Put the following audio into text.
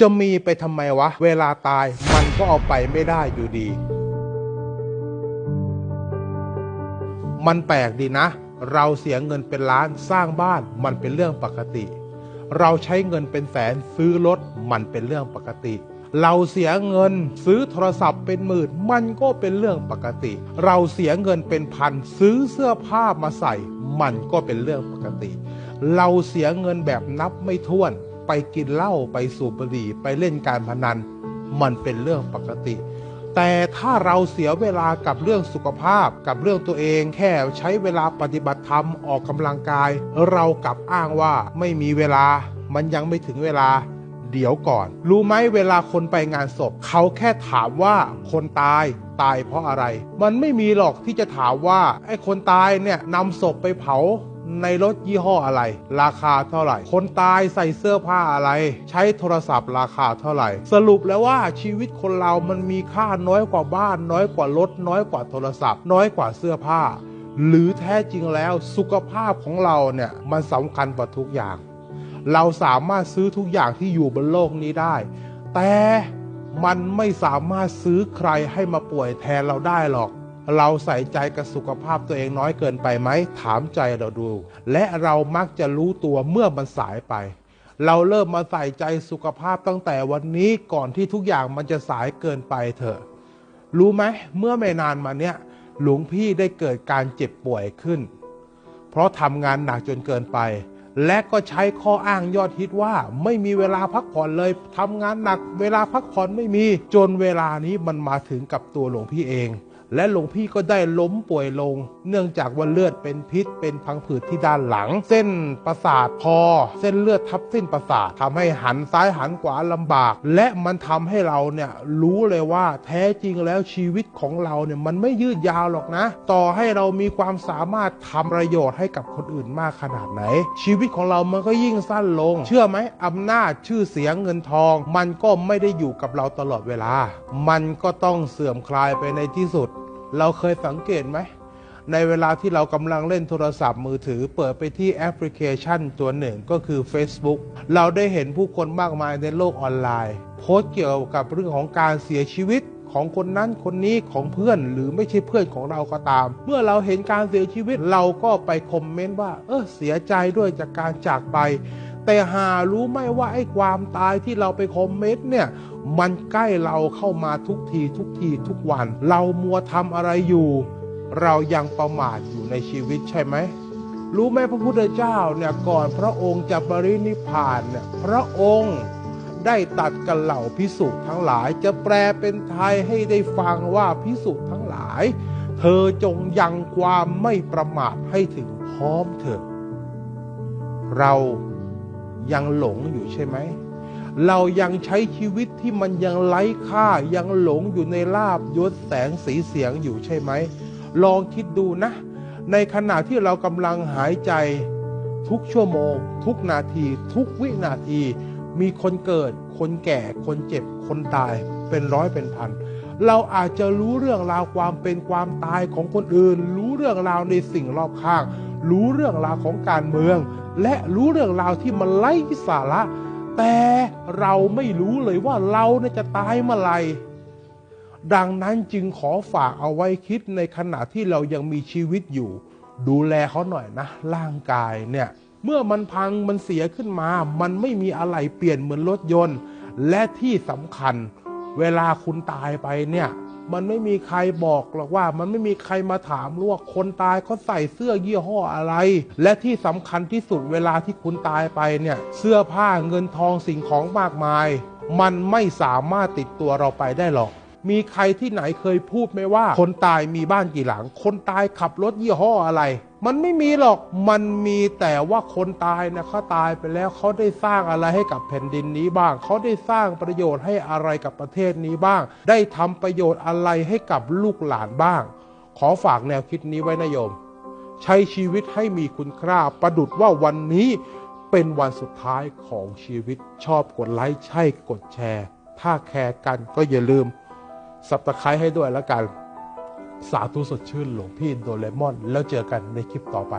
จะมีไปทำไมวะ เวลาตายมันก็เอาไปไม่ได้อยู่ดี มันแปลกดีนะ เราเสียเงินเป็นล้านสร้างบ้านมันเป็นเรื่องปกติ เราใช้เงินเป็นแสนซื้อรถมันเป็นเรื่องปกติ เราเสียเงินซื้อโทรศัพท์เป็นหมื่นมันก็เป็นเรื่องปกติ เราเสียเงินเป็นพันซื้อเสื้อผ้ามาใส่ มันก็เป็นเรื่องปกติ เราเสียเงินแบบนับไม่ถ้วน ไปกินเหล้าไปสูบบุหรี่ไปเล่นการพนัน มันเป็นเรื่องปกติ แต่ถ้าเราเสียเวลากับเรื่องสุขภาพกับเรื่องตัวเองแค่ใช้เวลาปฏิบัติธรรมออกกำลังกาย เรากลับอ้างว่าไม่มีเวลา มันยังไม่ถึงเวลาเดี๋ยวก่อน รู้ไหมเวลาคนไปงานศพ เขาแค่ถามว่าคนตายตายเพราะอะไร มันไม่มีหรอกที่จะถามว่าไอ้คนตายเนี่ยนำศพไปเผา ในรถยี่ห้ออะไร ราคาเท่าไหร่ คนตายใส่เสื้อผ้าอะไร ใช้โทรศัพท์ราคาเท่าไหร่ สรุปแล้วว่าชีวิตคนเรามันมีค่าน้อยกว่าบ้าน น้อยกว่ารถ น้อยกว่าโทรศัพท์ น้อยกว่าเสื้อผ้า หรือแท้จริงแล้วสุขภาพของเราเนี่ยมันสำคัญกว่าทุกอย่าง เราสามารถซื้อทุกอย่างที่อยู่บนโลกนี้ได้ แต่มันไม่สามารถซื้อใครให้มาป่วยแทนเราได้หรอก เราใส่ใจกับสุขภาพตัวเองน้อยเกินไปไหม ถามใจเราดู และเรามักจะรู้ตัวเมื่อมันสายไป เราเริ่มมาใส่ใจสุขภาพตั้งแต่วันนี้ก่อนที่ทุกอย่างมันจะสายเกินไปเถอะ รู้ไหมเมื่อไม่นานมาเนี้ยหลวงพี่ได้เกิดการเจ็บป่วยขึ้น เพราะทำงานหนักจนเกินไป และก็ใช้ข้ออ้างยอดฮิตว่า ไม่มีเวลาพักผ่อนเลยทำงานหนัก เวลาพักผ่อนไม่มี จนเวลานี้มันมาถึงกับตัวหลวงพี่เอง และหลวงพี่ก็ได้ล้มป่วยลง เนื่องจากว่าเลือดเป็นพิษ เป็นพังผืดที่ด้านหลัง เส้นประสาทคอ เส้นเลือดทับเส้นประสาททำให้หันซ้ายหันขวาลำบาก และมันทำให้เราเนี่ยรู้เลยว่าแท้จริงแล้วชีวิตของเราเนี่ยมันไม่ยืดยาวหรอกนะ ต่อให้เรามีความสามารถทำประโยชน์ให้กับคนอื่นมากขนาดไหน ชีวิตของเรามันก็ยิ่งสั้นลง เชื่อไหมอำนาจชื่อเสียงเงินทอง มันก็ไม่ได้อยู่กับเราตลอดเวลา มันก็ต้องเสื่อมคลายไปในที่สุด เราเคยสังเกตไหม ในเวลาที่เรากำลังเล่นโทรศัพท์มือถือ เปิดไปที่แอปพลิเคชันตัวหนึ่งก็คือ Facebook เราได้เห็นผู้คนมากมายในโลกออนไลน์ โพสต์เกี่ยวกับเรื่องของการเสียชีวิตของคนนั้นคนนี้ของเพื่อนหรือไม่ใช่เพื่อนของเราก็ตาม เมื่อเราเห็นการเสียชีวิตเราก็ไปคอมเมนต์ว่า เออเสียใจด้วยจากการจากไป แต่หารู้ไหมว่าไอ้ความตายที่เราไปคอมเมนต์เนี่ย มันใกล้เราเข้ามาทุกทีทุกทีทุกวัน เรามัวทำอะไรอยู่ เรายังประมาทอยู่ในชีวิตใช่ไหมรู้ไหมพระพุทธเจ้าเนี่ยก่อนพระองค์จะปรินิพานเนี่ยพระองค์ได้ตัดกับเหล่าพิสุทั้งหลายจะแปลเป็นไทยให้ได้ฟังว่าพิสุทั้งหลาย เธอจงยังความไม่ประมาทให้ถึงพร้อมเถิดเรา ยังหลงอยู่ใช่ไหม เรายังใช้ชีวิตที่มันยังไร้ค่ายังหลงอยู่ในลาบยศแสงสีเสียงอยู่ใช่ไหม ลองคิดดูนะ ในขณะที่เรากำลังหายใจทุกชั่วโมง ทุกนาที ทุกวินาที มีคนเกิด คนแก่ คนเจ็บ คนตาย เป็นร้อยเป็นพัน เราอาจจะรู้เรื่องราวความเป็นความตายของคนอื่น รู้เรื่องราวในสิ่งรอบข้าง รู้เรื่องราวของการเมือง และรู้เรื่องราวที่มันไร้สาระ แต่เราไม่รู้เลยว่าเราเนี่ยจะตายเมื่อไหร่ดังนั้นจึงขอฝากเอาไว้คิดในขณะที่เรายังมีชีวิตอยู่ ดูแลเขาหน่อยนะ ร่างกายเนี่ย เมื่อมันพังมันเสียขึ้นมา มันไม่มีอะไรเปลี่ยนเหมือนรถยนต์ และที่สำคัญ เวลาคุณตายไปเนี่ย มันไม่มีใครบอกหรอกว่า มันไม่มีใครมาถามหรอกว่าคนตายเขาใส่เสื้อยี่ห้ออะไร และที่สำคัญที่สุดเวลาที่คุณตายไปเนี่ย เสื้อผ้าเงินทองสิ่งของมากมาย มันไม่สามารถติดตัวเราไปได้หรอก มีใครที่ไหนเคยพูดไหมว่า คนตายมีบ้านกี่หลัง คนตายขับรถยี่ห้ออะไร มันไม่มีหรอกมันมีแต่ว่าคนตายนะเขาตายไปแล้วเขาได้สร้างอะไรให้กับแผ่นดินนี้บ้าง เขาได้สร้างประโยชน์ให้อะไรกับประเทศนี้บ้าง ได้ทำประโยชน์อะไรให้กับลูกหลานบ้าง ขอฝากแนวคิดนี้ไว้นะโยม ใช้ชีวิตให้มีคุณค่าประดุดว่าวันนี้เป็นวันสุดท้ายของชีวิตชอบกดไลค์ใช่กดแชร์ ถ้าแคร์กันก็อย่าลืม สับตะไคร้ให้ด้วยแล้วกัน สาธุสดชื่นหลวงพี่โดเรมอน แล้วเจอกันในคลิปต่อไป